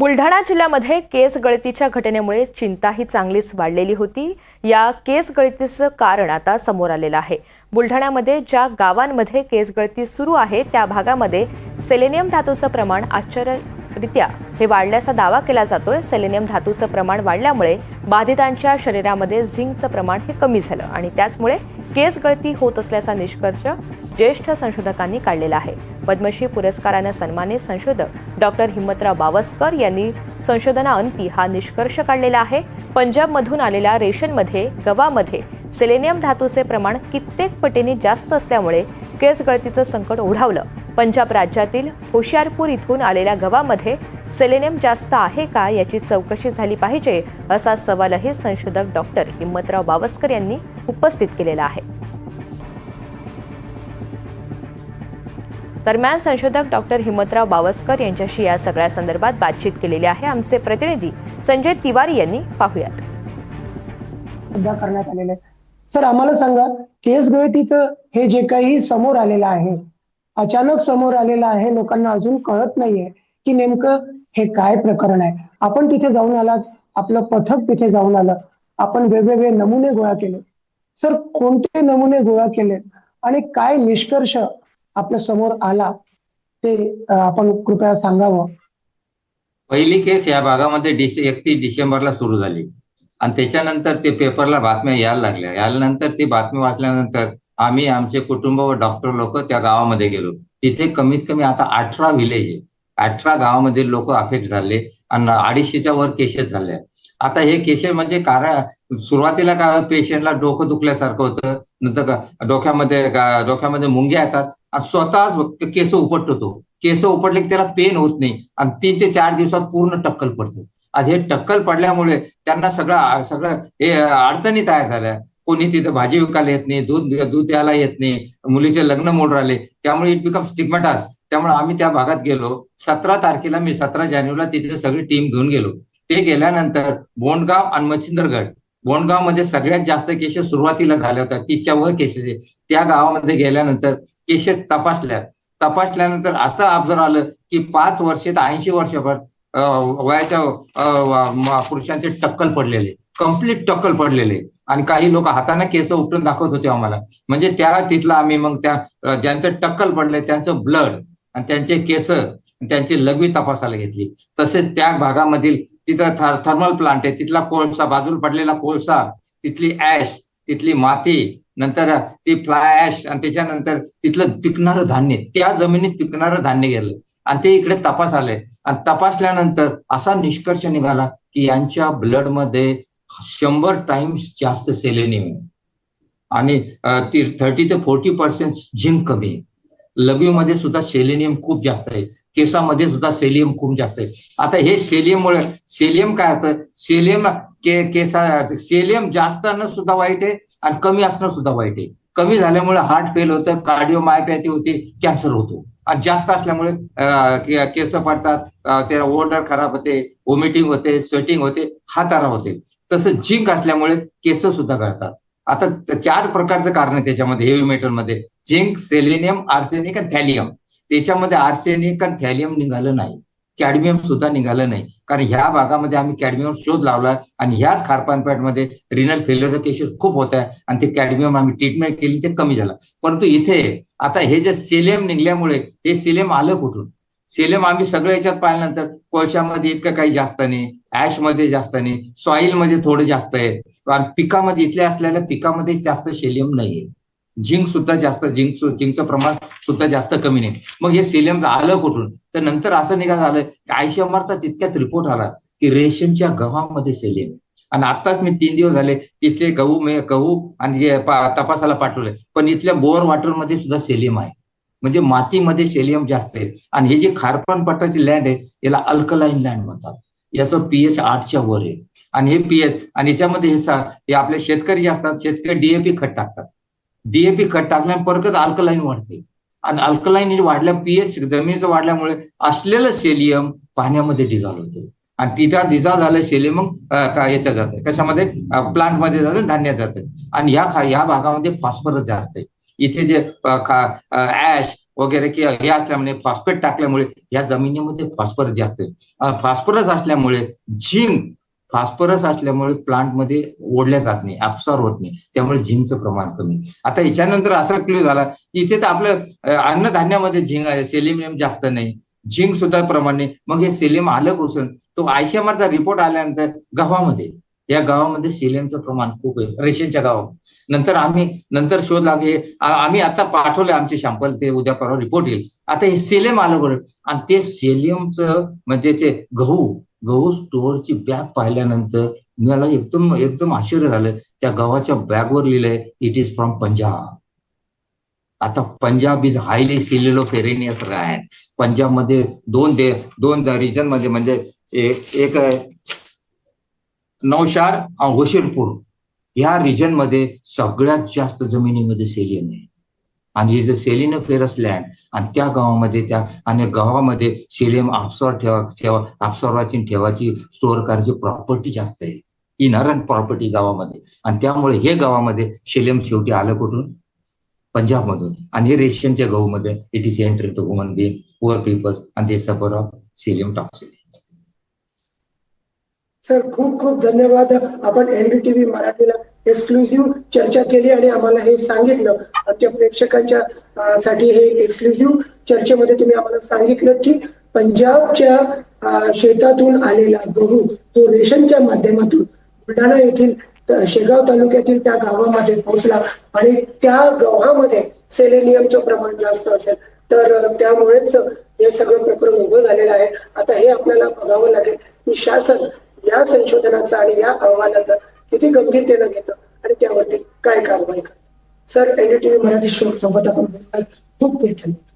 बुलढाणा जिल्ह्यामध्ये केस गळतीच्या घटनेमुळे चिंताही चांगलीच वाढलेली होती. या केस गळतीचं कारण आता समोर आलेलं आहे. बुलढाण्यामध्ये ज्या गावांमध्ये केस गळती सुरू आहे त्या भागामध्ये सेलेनियम धातूचं प्रमाण आश्चर्यरित्या हे वाढल्याचा दावा केला जातोय. सेलेनियम धातूचं प्रमाण वाढल्यामुळे बाधितांच्या शरीरामध्ये झिंकचं प्रमाण हे कमी झालं आणि त्याचमुळे केस गळती होत असल्याचा निष्कर्ष ज्येष्ठ संशोधकांनी काढलेला आहे. पद्मश्री पुरस्कारानं सन्मानित संशोधक डॉक्टर हिम्मतराव बावस्कर यांनी संशोधनाअंती हा निष्कर्ष काढलेला आहे. पंजाबमधून आलेल्या रेशनमध्ये गव्हामध्ये सेलेनियम धातूचे प्रमाण कित्येक पटीने जास्त असल्यामुळे केस गळतीचं संकट ओढावलं. पंजाब राज्यातील होशियारपूर इथून आलेल्या गव्हामध्ये सेलेनियम जास्त आहे का याची चौकशी झाली पाहिजे असा सवालही संशोधक डॉक्टर हिम्मतराव बावस्कर यांनी उपस्थित केलेला आहे. दरम्यान संशोधक डॉक्टर हिम्मतराव बावस्कर यांच्याशी या सगळ्या संदर्भात बातचीत केलेली आहे. आमचे प्रतिनिधी संजय तिवारी यांनी पाहूयात. करण्यात आलेले सर आम्हाला सांगा केस गळतीचं हे जे काही समोर आलेलं आहे अचानक समोर आलेलं आहे लोकांना अजून कळत नाहीये की नेमकं हे काय प्रकरण आहे? आपण तिथे जाऊन आलात आपलं पथक तिथे जाऊन आलं आपण वेगवेगळे नमुने गोळा केले. सर कोणते नमुने गोळा केले? आणि काय निष्कर्ष आपल्यासमोर आला? ते आपण कृपया सांगावं. पहिली केस या भागामध्ये डिस एकतीस डिसेंबरला सुरू झाली. आणि त्याच्यानंतर ते पेपरला बातम्या यायला लागल्या. यानंतर ती बातमी वाचल्यानंतर आम्ही आमचे कुटुंब व डॉक्टर लोक त्या गावामध्ये गेलो. तिथे कमीत कमी आता अठरा व्हिलेज आहे. अठरा गावामधील लोक अफेक्ट झाले आणि अडीचशेच्या वर केसेस झाले आता हे केसेस म्हणजे कारण सुरुवातीला काय पेशंटला डोकं दुखल्यासारखं होतं. नंतर डोक्यामध्ये डोक्यामध्ये मुंग्या येतात. आणि स्वतःच केस उपटतो. तो केस उपटले की त्याला पेन होत नाही. आणि तीन ते चार दिवसात पूर्ण टक्कल पडते. आज हे टक्कल पडल्यामुळे त्यांना सगळं सगळं हे अडचणी तयार झाल्या. कोणी तिथं भाजी विकायला येत नाही दूध दूध द्यायला येत नाही मुलीचे लग्न मोड राहिले त्यामुळे इट बिकम स्टिग्मटास त्यामुळे आम्ही त्या भागात गेलो. सतरा तारखेला मी सतरा जानेवारीला तिथे सगळी टीम घेऊन गेलो. ते गेल्यानंतर बोंडगाव आणि मच्छिंद्रगड. बोंडगावमध्ये सगळ्यात जास्त केसेस सुरुवातीला झाल्या होत्या तीसच्या वर केसेस त्या गावामध्ये गेल्यानंतर केसेस तपासल्या. तपासल्यानंतर आता ऑब्झर्व आलं की पाच वर्ष ते ऐंशी वर्षभर वयाच्या पुरुषांचे टक्कल पडलेले. कंप्लीट टक्कल पडलेले. आणि काही लोक हाताने केस उपटून दाखवत होते आम्हाला. म्हणजे त्या तिथला आम्ही मग त्या ज्यांचं टक्कल पडले त्यांचं ब्लड आणि त्यांचे केस त्यांची लघवी तपासायला घेतली. तसेच त्या भागामधील तिथं थर्मल प्लांट आहे. तिथला कोळसा बाजूला पडलेला कोळसा तिथली ऍश तिथली माती नंतर ती फ्लाय ऍश आणि त्याच्यानंतर तिथलं पिकणारं धान्य त्या जमिनीत पिकणारं धान्य गेलं. आणि ते इकडे तपास आले आणि तपासल्यानंतर असा निष्कर्ष निघाला की यांच्या ब्लडमध्ये शंभर टाइम्स जास्त सेलेनियम आहे आणि ती थर्टी ते फोर्टी पर्सेंट झिंक कमी आहे. लघवीमध्ये सुद्धा सेलेनियम खूप जास्त आहे. केसामध्ये सुद्धा सेलियम खूप जास्त आहे. आता हे सेलियममुळे सेलियम काय होतं सेलियम के केसा सेलियम जास्त असणं सुद्धा वाईट आहे आणि कमी असणं सुद्धा वाईट आहे. कमी झाल्यामुळे हार्ट फेल होतं कार्डिओमायोपॅथी होते कॅन्सर होतो. आणि जास्त असल्यामुळे केस पडतात त्याला ओर्डर खराब होते वॉमिटिंग होते स्वेटिंग होते हातारा होते. तसं झिंक असल्यामुळे केस सुद्धा गळतात. आता चार प्रकारचं कारण आहे त्याच्यामध्ये हेवी मेटलमध्ये झिंक सेलेनियम आर्सेनिक आणि थॅलियम त्याच्यामध्ये आर्सेनिक आणि थॅलियम निघालं नाही. कॅडमियम सुद्धा निघालं नाही. कारण ह्या भागामध्ये आम्ही कॅडमियम शोध लावला आणि ह्याच खारपानपॅटमध्ये रिनल फेल्युअर केसेस खूप होत आहे आणि ते कॅडमियम आम्ही ट्रीटमेंट केली ते कमी झालं. परंतु इथे आता हे जे सेलियम निघल्यामुळे हे सेलियम आलं कुठून? सेलियम आम्ही सगळं याच्यात पाहिल्यानंतर कोळशामध्ये इतकं काही जास्त नाही ऍशमध्ये जास्त नाही सॉइलमध्ये थोडं जास्त आहे. आणि पिकामध्ये इथल्या असलेल्या पिकामध्ये जास्त सेलियम नाहीये झिंक सुद्धा जास्त झिंक झिंकचं प्रमाण सुद्धा जास्त कमी नाही. मग हे सेलियम आलं कुठून? तर नंतर असं निघा झालं की आयसीएमआरचा तितक्यात रिपोर्ट आला की रेशनच्या गव्हामध्ये सेलियम आणि आताच मी तीन दिवस झाले तिथले गहू गहू आणि तपासाला पाठवले पण इथल्या बोअर वॉटरमध्ये सुद्धा सेलियम आहे. म्हणजे मातीमध्ये सेलियम जास्त आहे. आणि हे जे खारपण पट्टाची लँड आहे याला अल्कलाईन लँड म्हणतात. याचं पीएच आठच्या वर आहे. आणि हे पीएच आणि याच्यामध्ये हे हे आपले शेतकरी जे असतात शेतकरी डीएपी खत टाकतात. डीएपी खत टाकल्याने परत अल्कलाईन वाढते. आणि अल्कलाईन वाढल्या पीएच जमिनीचं वाढल्यामुळे असलेलं सेलियम पाण्यामध्ये डिझॉल्व्ह होते. आणि तिथं डिझॉल्व्ह झालं सेलियम मग याच्या याच्यात जातं. कशामध्ये? प्लांटमध्ये जातं धान्य जातं. आणि ह्या खा ह्या भागामध्ये फॉस्फरस जास्त आहे. इथे जे ऍश वगैरे किंवा हे असल्यामुळे फॉस्फेट टाकल्यामुळे या जमिनीमध्ये फॉस्फरस जास्त आहे फॉस्फरस असल्यामुळे झिंक फॉस्फरस असल्यामुळे प्लांटमध्ये ओढल्या जात नाही ऍब्सॉर्ब होत नाही. त्यामुळे झिंकचं प्रमाण कमी. आता याच्यानंतर असा क्लिअर झाला की इथे तर आपलं अन्नधान्यामध्ये झिंक आहे सेलिमियम जास्त नाही. झिंक सुद्धा प्रमाण नाही. मग हे सेलियम आलं कुसून तो आयसीएमआरचा रिपोर्ट आल्यानंतर गव्हामध्ये. या गावामध्ये सेलियमचं प्रमाण खूप आहे. रेशनच्या गावामध्ये. नंतर आम्ही नंतर शोध लागले. आम्ही आता पाठवले आमचे सॅम्पल ते उद्या परवा रिपोर्ट येईल. आता हे सेलियम आलं बरं. आणि ते सेलियमचं म्हणजे ते गहू गहू स्टोअरची बॅग पाहिल्यानंतर मला एकदम एकदम आश्चर्य झालं. त्या गव्हाच्या बॅगवर लिहिलंय इट इज फ्रॉम पंजाब आता Punjab is highly seleniferous ran पंजाबमध्ये दोन दे दोन रिजनमध्ये म्हणजे एक एक नौशार आणि होशिरपूर ह्या रिजनमध्ये सगळ्यात जास्त जमिनीमध्ये सेलियन आहे. आणि इज अ सेलिनोफेरस लँड आणि त्या गावामध्ये त्या आणि गावामध्ये सेलियम आपसॉर ठेवा ठेवा ऑब्सॉर्वाची ठेवाची स्टोअर करायची प्रॉपर्टी जास्त आहे. इनरंट प्रॉपर्टी गावामध्ये. आणि त्यामुळे हे गावामध्ये सेलियम शेवटी आलं कुठून? पंजाबमधून. आणि हे रेशियनच्या गहूमध्ये it is enter to human being poor peoples आणि ते सफर ऑफ सेलियम टॉक्सिटी सर खूप खूप धन्यवाद. आपण एनडीटीव्ही मराठीला एक्सक्लुझिव्ह चर्चा केली आणि आम्हाला हे सांगितलं. आमच्या प्रेक्षकांच्या साठी हे एक्सक्लुझिव्ह चर्चेमध्ये तुम्ही आम्हाला सांगितलं की पंजाबच्या शेतातून आलेला गहू जो रेशनच्या माध्यमातून बुलढाणा येथील शेगाव तालुक्यातील त्या गावामध्ये पोहोचला आणि त्या गव्हामध्ये सेलेनियमचं प्रमाण जास्त असेल तर त्यामुळेच हे सगळं प्रकरण उभं झालेलं आहे. आता हे आपल्याला बघावं लागेल की शासन या संशोधनाचा आणि या अहवालाचा किती गंभीरतेनं घेतं आणि त्यावरती काय कारवाई करतं? सर एनडीटीव्ही मराठी शो सोबत आपण बोलणार खूप खूप धन्यवाद